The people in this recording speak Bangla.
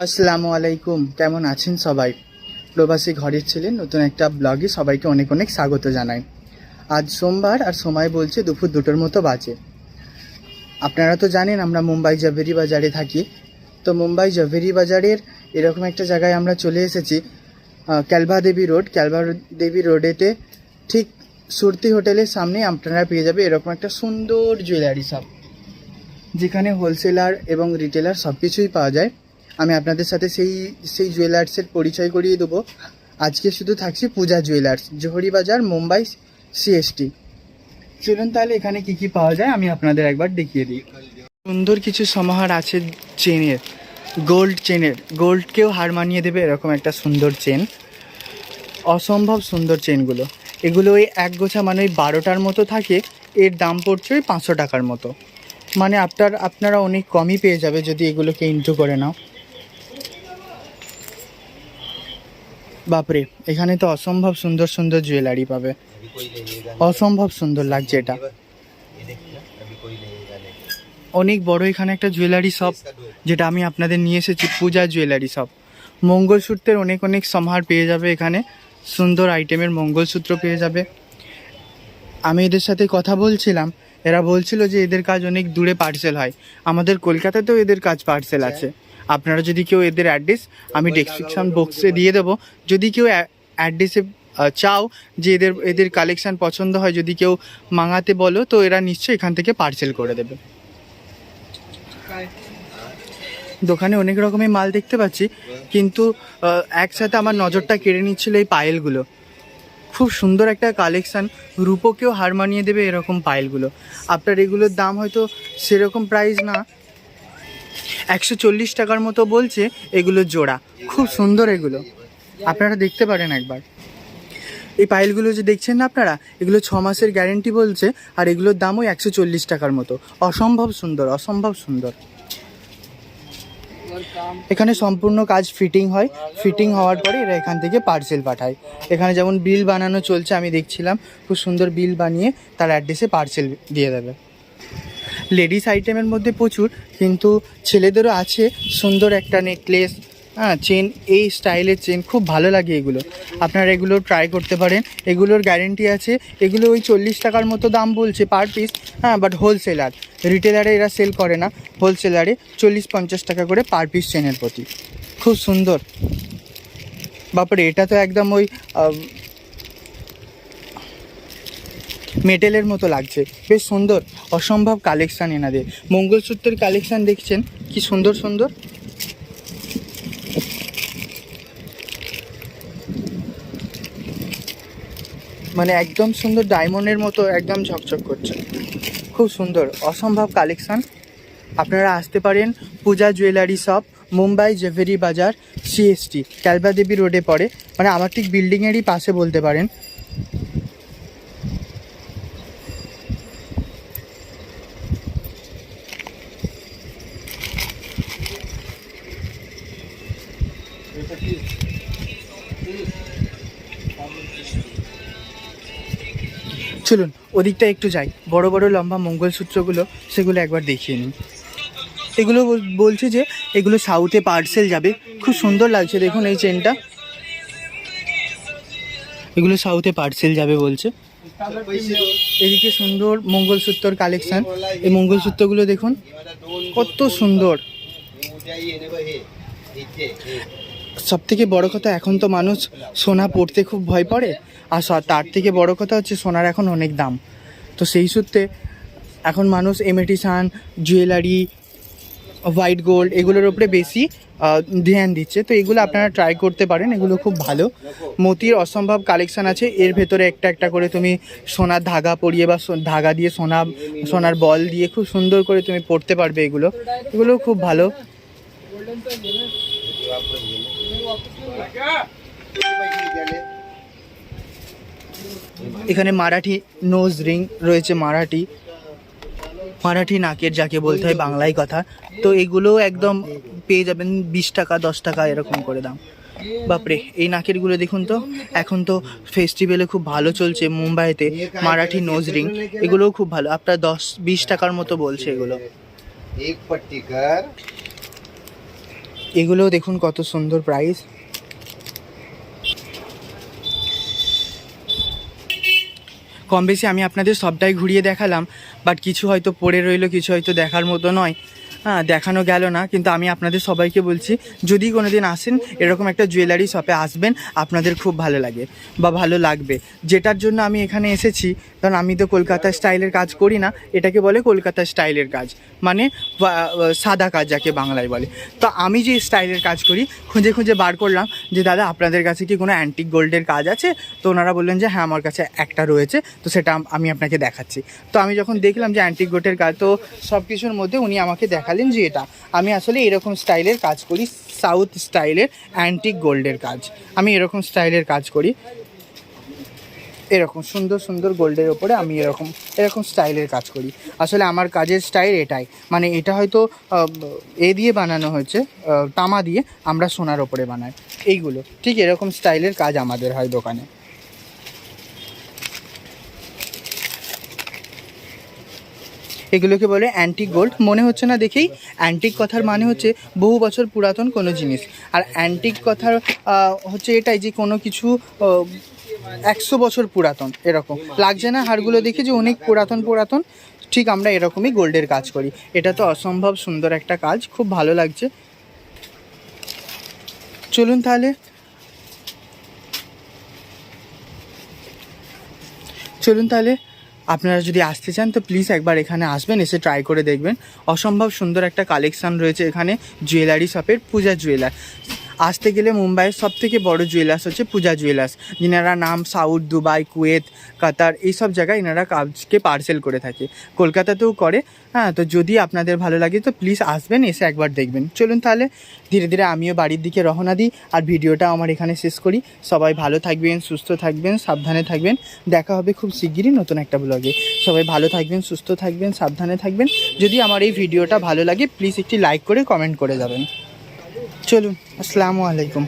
আসসালামু আলাইকুম। কেমন আছেন সবাই? প্রবাসী ঘরের ছেলে, নতুন একটা ব্লগে সবাইকে অনেক অনেক স্বাগত জানাই। আজ সোমবার আর সময় বলছে দুপুর দুটোর মতো বাজে। আপনারা তো জানেন আমরা মুম্বাই জাভেরি বাজারে থাকি। তো মুম্বাই জাভেরি বাজারের এরকম একটা জায়গায় আমরা চলে এসেছি ক্যালভা দেবী রোড। ক্যালভা দেবী রোডেতে ঠিক সুরতি হোটেলের সামনে আপনারা পেয়ে যাবে এরকম একটা সুন্দর জুয়েলারি শপ। যেখানে হোলসেলার এবং রিটেলার সব কিছুই পাওয়া যায়। আমি আপনাদের সাথে সেই সেই জুয়েলার্সের পরিচয় করিয়ে দেবো। আজকে শুধু থাকছি পূজা জুয়েলার্স জোহরি বাজার, মুম্বাই সিএসটি চলুন তাহলে এখানে কি কি পাওয়া যায়, আমি আপনাদের একবার দেখিয়ে দিই। সুন্দর কিছু সমাহার আছে চেনের গোল্ড চেনের গোল্ডকেও হার মানিয়ে দেবে এরকম একটা সুন্দর চেন অসম্ভব সুন্দর চেনগুলো এগুলো ওই এক গোছা মানে ওই বারোটার মতো থাকে, এর দাম পড়ছে ওই পাঁচশো টাকার মতো। মানে আপনার, আপনারা অনেক কমই পেয়ে যাবে যদি এগুলোকে ইন্টু করে নাও। বাপরে এখানে তো অসম্ভব সুন্দর সুন্দর জুয়েলারি পাবে। অসম্ভব সুন্দর লাগছে এটা। অনেক বড় এখানে একটা জুয়েলারি শপ যেটা আমি আপনাদের নিয়ে এসেছি পূজা জুয়েলারি শপ মঙ্গলসূত্রের অনেক অনেক সমহার পেয়ে যাবে এখানে। সুন্দর আইটেমের মঙ্গলসূত্র পেয়ে যাবে। আমি এদের সাথে কথা বলছিলাম। এরা বলছিল যে এদের কাজ অনেক দূরে পার্সেল হয়। আমাদের কলকাতাতেও এদের কাজ পার্সেল আচ্ছা। আছে। আপনারা যদি কেউ এদের অ্যাড্রেস আমি ডেসক্রিপশন বক্সে দিয়ে দেবো। যদি কেউ অ্যাড্রেসে চাও যে এদের এদের কালেকশান পছন্দ হয় যদি কেউ মাঙাতে বলো তো এরা নিশ্চয়ই এখান থেকে পার্সেল করে দেবে। দোকানে অনেক রকমের মাল দেখতে পাচ্ছি কিন্তু একসাথে আমার নজরটা কেড়ে নিচ্ছিল এই পায়েলগুলো। খুব সুন্দর একটা কালেকশান রূপোকেও হার মানিয়ে দেবে এরকম পায়েলগুলো। আপনার এগুলোর দাম হয়তো সেরকম প্রাইস না একশো চল্লিশ টাকার মতো বলছে এগুলো জোড়া। খুব সুন্দর এগুলো। আপনারা দেখতে পারেন একবার। এই পাইলগুলো যে দেখছেন না আপনারা, এগুলো ছ মাসের গ্যারেন্টি বলছে, আর এগুলোর দামও একশো চল্লিশ টাকার মতো। অসম্ভব সুন্দর অসম্ভব সুন্দর। এখানে সম্পূর্ণ কাজ ফিটিং হয়। ফিটিং হওয়ার পরে এরা এখান থেকে পার্সেল পাঠায়। এখানে যেমন বিল বানানো চলছে, আমি দেখছিলাম, খুব সুন্দর বিল বানিয়ে তার অ্যাড্রেসে পার্সেল দিয়ে দেবে। লেডিস আইটেমের মধ্যে প্রচুর, কিন্তু ছেলেদেরও আছে সুন্দর একটা নেকলেস হ্যাঁ চেন এই স্টাইলের চেন খুব ভালো লাগে এগুলো। আপনারা এগুলো ট্রাই করতে পারেন। এগুলোর গ্যারেন্টি আছে। এগুলো ওই চল্লিশ টাকার মতো দাম বলছে পার পিস হ্যাঁ বাট হোলসেলার রিটেলারে এরা সেল করে না। হোলসেলারে চল্লিশ পঞ্চাশ টাকা করে পার পিস চেনের প্রতি। খুব সুন্দর। বাপরে, এটা তো একদম ওই মেটেলের মতো লাগছে। বেশ সুন্দর, অসম্ভব কালেকশান এনাদের। মঙ্গলসূত্রের কালেকশান দেখছেন? কি সুন্দর সুন্দর? মানে একদম সুন্দর ডায়মন্ডের মতো, একদম ঝকঝক করছে। খুব সুন্দর, অসম্ভব কালেকশান আপনারা আসতে পারেন Puja jewellery shop Mumbai Zaveri Bazaar CST ক্যালবা দেবী রোডে পড়ে। মানে আমার ঠিক বিল্ডিংয়েরই পাশে বলতে পারেন। চলুন, ওদিকটা একটু যাই। বড় বড় লম্বা মঙ্গলসূত্রগুলো সেগুলো একবার দেখিয়ে নিন এগুলো বল- বলছে যে এগুলো সাউথে পার্সেল যাবে। খুব সুন্দর লাগছে, দেখুন এই চেনটা এগুলো সাউথে পার্সেল যাবে বলছে। এদিকে সুন্দর মঙ্গলসূত্রর কালেকশন এই মঙ্গলসূত্রগুলো দেখুন, কত সুন্দর। সব থেকে বড় কথা, এখন তো মানুষ সোনা পড়তে খুব ভয় পড়ে। আর তার থেকে বড় কথা হচ্ছে সোনার এখন অনেক দাম। তো সেই সূত্রে এখন মানুষ এমেটিসান জুয়েলারি হোয়াইট গোল্ড এগুলোর উপরে বেশি ধ্যান দিচ্ছে। তো এগুলো আপনারা ট্রাই করতে পারেন, এগুলো খুব ভালো। মতির অসম্ভব কালেকশান আছে। এর ভেতরে একটা একটা করে তুমি সোনার ধাগা পরিয়ে বা ধাগা দিয়ে সোনা, সোনার বল দিয়ে খুব সুন্দর করে তুমি পড়তে পারবে এগুলো। এগুলো খুব ভালো। এখানে মারাঠি নোজ রিং রয়েছে মারাঠি। মারাঠি নাকের যাকে বলতে হয় বাংলায় কথা। তো এগুলো একদম পেয়ে যাবেন বিশ টাকা দশ টাকা এরকম করে দাম। বাপরে এই নাকেরগুলো দেখুন তো। এখন তো ফেস্টিভ্যালে খুব ভালো চলছে মুম্বাইতে মারাঠি নোজ রিং এগুলোও খুব ভালো। আপনার দশ বিশ টাকার মতো বলছে এগুলো। এগুলোও দেখুন কত সুন্দর প্রাইস কম বেশি আমি আপনাদের সবটাই ঘুরিয়ে দেখালাম বাট কিছু হয়তো পড়ে রইল, কিছু হয়তো দেখার মতো নয়। দেখানো গেল না, কিন্তু আমি আপনাদের সবাইকে বলছি, যদি কোনো দিন আসেন, এরকম একটা জুয়েলারি শপে আসবেন, আপনাদের খুব ভালো লাগে বা ভালো লাগবে। যেটার জন্য আমি এখানে এসেছি, কারণ আমি তো কলকাতা স্টাইলের কাজ করি না, এটাকে বলে কলকাতা স্টাইলের কাজ মানে সাদা কাজ যাকে বাংলায় বলে। তো আমি যে স্টাইলের কাজ করি, খুঁজে খুঁজে বার করলাম যে, দাদা, আপনাদের কাছে কি কোনো অ্যান্টিক গোল্ডের কাজ আছে? তো ওনারা বললেন যে হ্যাঁ আমার কাছে একটা রয়েছে, তো সেটা আমি আপনাকে দেখাচ্ছি। তো আমি যখন দেখলাম যে অ্যান্টিক গোল্ডের কাজ, তো সব কিছুর মধ্যে উনি আমাকে দেখালেন যে এটা। আমি আসলে এরকম স্টাইলের কাজ করি সাউথ স্টাইলের অ্যান্টিক গোল্ডের কাজ। আমি এরকম স্টাইলের কাজ করি। এরকম সুন্দর সুন্দর গোল্ডের ওপরে আমি এরকম এরকম স্টাইলের কাজ করি। আসলে আমার কাজের স্টাইল এটাই। মানে এটা হয়তো এ দিয়ে বানানো হয়েছে তামা দিয়ে আমরা সোনার ওপরে বানাই। এইগুলো। ঠিক এরকম স্টাইলের কাজ আমাদের হয় দোকানে। এগুলোকে বলে অ্যান্টিক গোল্ড মনে হচ্ছে না দেখেই অ্যান্টিক কথার মানে হচ্ছে বহু বছর পুরাতন কোনো জিনিস। আর অ্যান্টিক কথার হচ্ছে এটাই যে কোনো কিছু একশো বছর পুরাতন, এরকম। লাগছে না হারগুলো দেখে যে অনেক পুরাতন পুরাতন? ঠিক আমরা এরকমই গোল্ডের কাজ করি। এটা তো অসম্ভব সুন্দর একটা কাজ, খুব ভালো লাগছে। চলুন তাহলে। চলুন তাহলে। আপনারা যদি আসতে চান, তো প্লিজ একবার এখানে আসবেন, এসে ট্রাই করে দেখবেন। অসম্ভব সুন্দর একটা কালেকশান রয়েছে এখানে জুয়েলারি শপের পূজা জুয়েলার আসতে গেলে মুম্বাইয়ের সব থেকে বড় জুয়েলার্স হচ্ছে পূজা জুয়েলার্স যিনারা নাম সাউথ, দুবাই, কুয়েত, কাতার, এইসব জায়গায় এনারা কাজকে পার্সেল করে থাকে। কলকাতাতেও করে। হ্যাঁ তো যদি আপনাদের ভালো লাগে তো প্লিজ আসবেন, এসে একবার দেখবেন। চলুন তাহলে, ধীরে ধীরে আমিও বাড়ির দিকে রওনা দিই আর ভিডিওটা আমার এখানে শেষ করি। সবাই ভালো থাকবেন, সুস্থ থাকবেন, সাবধানে থাকবেন। দেখা হবে খুব শিগগিরই নতুন একটা ব্লগে সবাই ভালো থাকবেন, সুস্থ থাকবেন, সাবধানে থাকবেন। যদি আমার এই ভিডিওটা ভালো লাগে প্লিজ একটি লাইক করে কমেন্ট করে যাবেন। চলুন আসসালামু আলাইকুম